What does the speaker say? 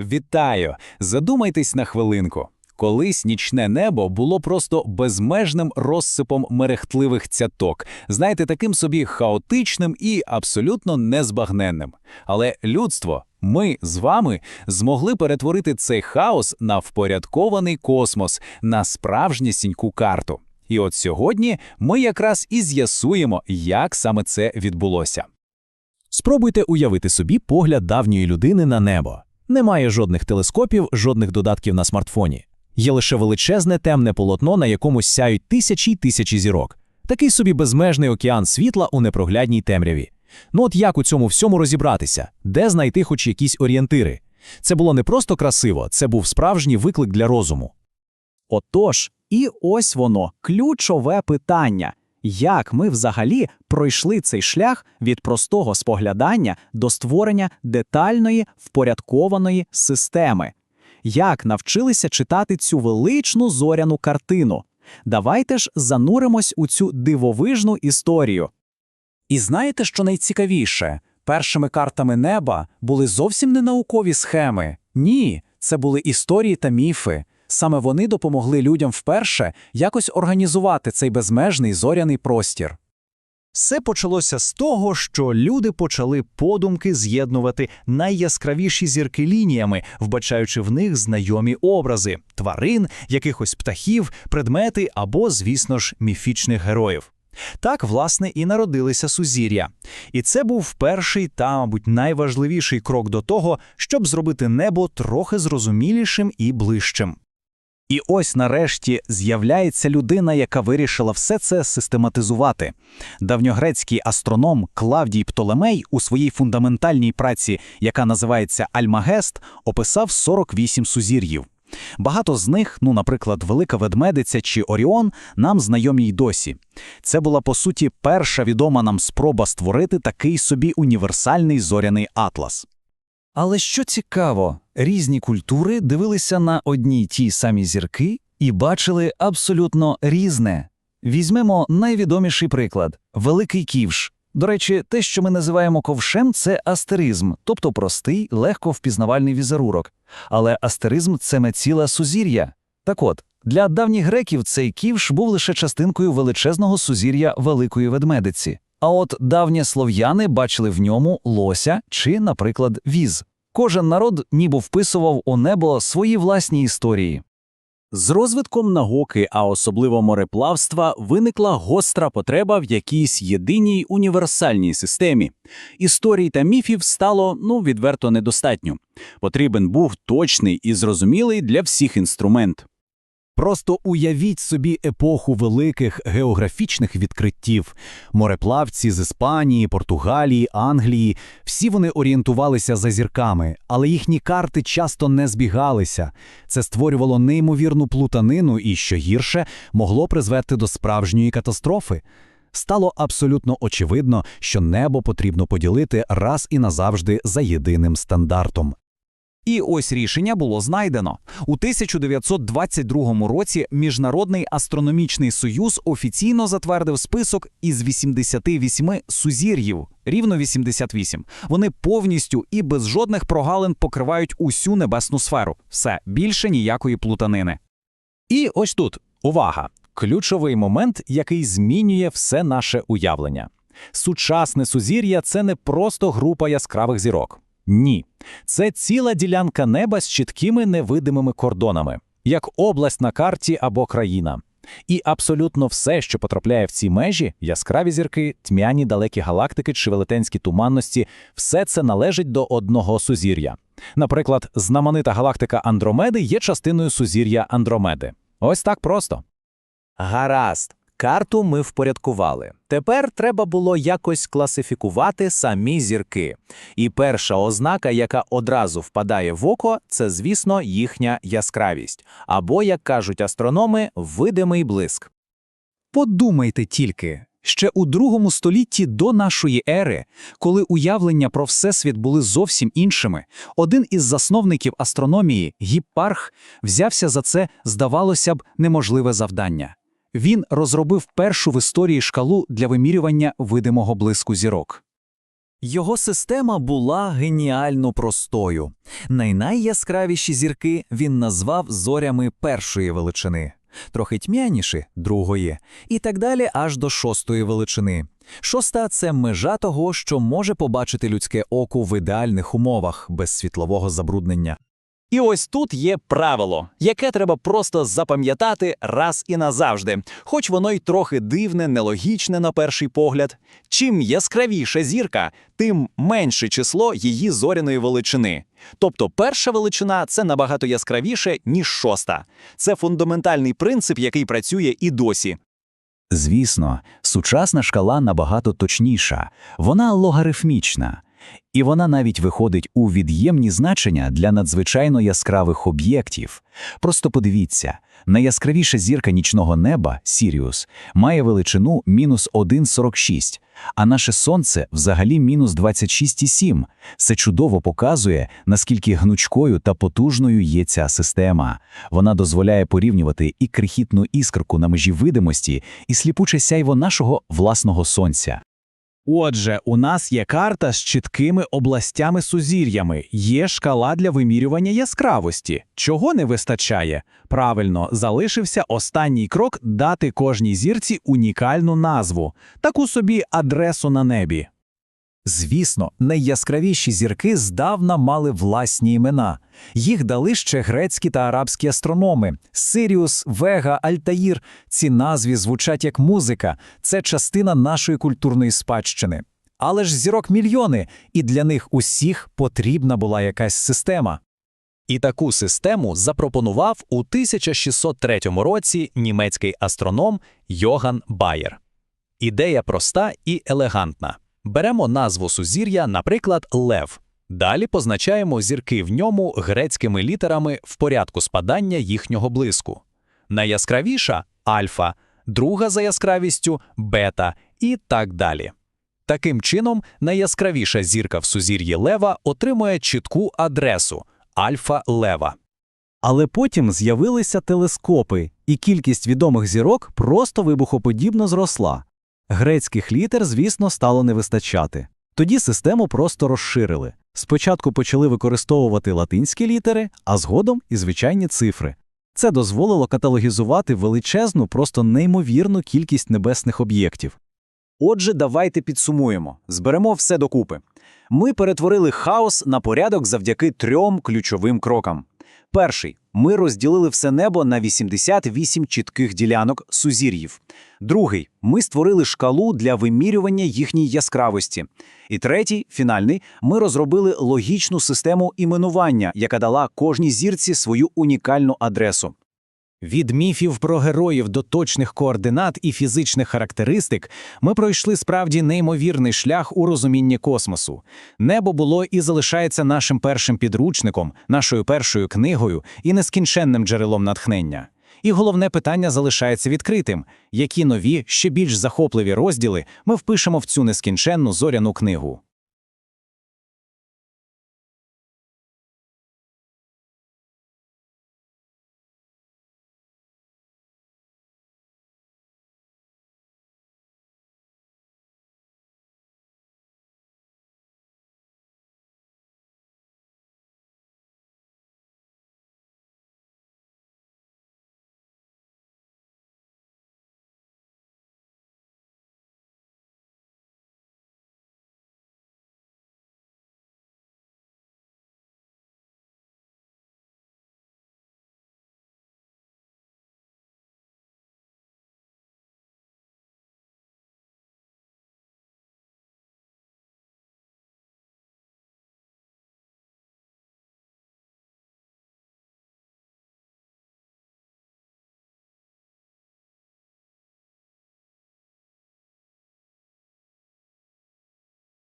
Вітаю! Задумайтесь на хвилинку. Колись нічне небо було просто безмежним розсипом мерехтливих цяток, знаєте, таким собі хаотичним і абсолютно незбагненним. Але людство, ми з вами змогли перетворити цей хаос на впорядкований космос, на справжнісіньку карту. І от сьогодні ми якраз і з'ясуємо, як саме це відбулося. Спробуйте уявити собі погляд давньої людини на небо. Немає жодних телескопів, жодних додатків на смартфоні. Є лише величезне темне полотно, на якому сяють тисячі й тисячі зірок. Такий собі безмежний океан світла у непроглядній темряві. Ну от як у цьому всьому розібратися, де знайти хоч якісь орієнтири? Це було не просто красиво, це був справжній виклик для розуму. Отож, і ось воно, ключове питання. Як ми взагалі пройшли цей шлях від простого споглядання до створення детальної впорядкованої системи? Як навчилися читати цю величну зоряну картину? Давайте ж зануримось у цю дивовижну історію. І знаєте, що найцікавіше? Першими картами неба були зовсім не наукові схеми. Ні, це були історії та міфи. Саме вони допомогли людям вперше якось організувати цей безмежний зоряний простір. Все почалося з того, що люди почали подумки з'єднувати найяскравіші зірки лініями, вбачаючи в них знайомі образи тварин, якихось птахів, предмети або, звісно ж, міфічних героїв. Так, власне, і народилися сузір'я. І це був перший та, мабуть, найважливіший крок до того, щоб зробити небо трохи зрозумілішим і ближчим. І ось нарешті з'являється людина, яка вирішила все це систематизувати. Давньогрецький астроном Клавдій Птолемей у своїй фундаментальній праці, яка називається Альмагест, описав 48 сузір'їв. Багато з них, ну, наприклад, Велика Ведмедиця чи Оріон, нам знайомі й досі. Це була, по суті, перша відома нам спроба створити такий собі універсальний зоряний атлас. Але що цікаво, різні культури дивилися на одні й ті самі зірки і бачили абсолютно різне. Візьмемо найвідоміший приклад Великий Ківш. До речі, те, що ми називаємо ковшем, це астеризм, тобто простий, легко впізнавальний візерунок. Але астеризм це меціле сузір'я. Так от, для давніх греків цей ківш був лише частинкою величезного сузір'я Великої Ведмедиці. А от давні слов'яни бачили в ньому лося чи, наприклад, віз. Кожен народ ніби вписував у небо свої власні історії. З розвитком науки, а особливо мореплавства, виникла гостра потреба в якійсь єдиній універсальній системі. Історій та міфів стало, ну, відверто недостатньо. Потрібен був точний і зрозумілий для всіх інструмент. Просто уявіть собі епоху великих географічних відкриттів. Мореплавці з Іспанії, Португалії, Англії – всі вони орієнтувалися за зірками, але їхні карти часто не збігалися. Це створювало неймовірну плутанину і, що гірше, могло призвести до справжньої катастрофи. Стало абсолютно очевидно, що небо потрібно поділити раз і назавжди за єдиним стандартом. І ось рішення було знайдено. У 1922 році Міжнародний астрономічний союз офіційно затвердив список із 88 сузір'їв, рівно 88. Вони повністю і без жодних прогалин покривають усю небесну сферу. Все, більше ніякої плутанини. І ось тут увага! Ключовий момент, який змінює все наше уявлення. Сучасне сузір'я це не просто група яскравих зірок. Ні, це ціла ділянка неба з чіткими невидимими кордонами, як область на карті або країна. І абсолютно все, що потрапляє в ці межі яскраві зірки, тьмяні далекі галактики чи велетенські туманності, все це належить до одного сузір'я. Наприклад, знаменита галактика Андромеди є частиною сузір'я Андромеди. Ось так просто. Гаразд. Карту ми впорядкували. Тепер треба було якось класифікувати самі зірки. І перша ознака, яка одразу впадає в око, це, звісно, їхня яскравість, або, як кажуть астрономи, видимий блиск. Подумайте тільки. Ще у другому столітті до нашої ери, коли уявлення про Всесвіт були зовсім іншими, один із засновників астрономії, Гіппарх, взявся за це, здавалося б, неможливе завдання. Він розробив першу в історії шкалу для вимірювання видимого блиску зірок. Його система була геніально простою. Найнайяскравіші зірки він назвав зорями першої величини, трохи тьмяніші – другої, і так далі аж до шостої величини. Шоста – це межа того, що може побачити людське око в ідеальних умовах, без світлового забруднення. І ось тут є правило, яке треба просто запам'ятати раз і назавжди, хоч воно й трохи дивне, нелогічне на перший погляд. Чим яскравіша зірка, тим менше число її зоряної величини. Тобто перша величина це набагато яскравіше, ніж шоста. Це фундаментальний принцип, який працює і досі. Звісно, сучасна шкала набагато точніша, вона логарифмічна. І вона навіть виходить у від'ємні значення для надзвичайно яскравих об'єктів. Просто подивіться, найяскравіша зірка нічного неба, Сіріус, має величину мінус 1,46, а наше Сонце взагалі мінус 26,7. Це чудово показує, наскільки гнучкою та потужною є ця система. Вона дозволяє порівнювати і крихітну іскорку на межі видимості, і сліпуче сяйво нашого власного Сонця. Отже, у нас є карта з чіткими областями-сузір'ями, є шкала для вимірювання яскравості. Чого не вистачає? Правильно, залишився останній крок дати кожній зірці унікальну назву, таку собі адресу на небі. Звісно, найяскравіші зірки здавна мали власні імена. Їх дали ще грецькі та арабські астрономи. Сиріус, Вега, Альтаїр. Ці назви звучать як музика. Це частина нашої культурної спадщини. Але ж зірок мільйони, і для них усіх потрібна була якась система. І таку систему запропонував у 1603 році німецький астроном Йоган Байер. Ідея проста і елегантна. Беремо назву сузір'я, наприклад, Лев. Далі позначаємо зірки в ньому грецькими літерами в порядку спадання їхнього блиску. Найяскравіша альфа, друга за яскравістю бета і так далі. Таким чином, найяскравіша зірка в сузір'ї Лева отримує чітку адресу альфа Лева. Але потім з'явилися телескопи, і кількість відомих зірок просто вибухоподібно зросла. Грецьких літер, звісно, стало не вистачати. Тоді систему просто розширили. Спочатку почали використовувати латинські літери, а згодом і звичайні цифри. Це дозволило каталогізувати величезну, просто неймовірну кількість небесних об'єктів. Отже, давайте підсумуємо, зберемо все докупи. Ми перетворили хаос на порядок завдяки трьом ключовим крокам. Перший ми розділили все небо на 88 чітких ділянок сузір'їв. Другий ми створили шкалу для вимірювання їхньої яскравості. І третій, фінальний, ми розробили логічну систему іменування, яка дала кожній зірці свою унікальну адресу. Від міфів про героїв до точних координат і фізичних характеристик ми пройшли справді неймовірний шлях у розумінні космосу. Небо було і залишається нашим першим підручником, нашою першою книгою і нескінченним джерелом натхнення. І головне питання залишається відкритим: які нові, ще більш захопливі розділи ми впишемо в цю нескінченну зоряну книгу.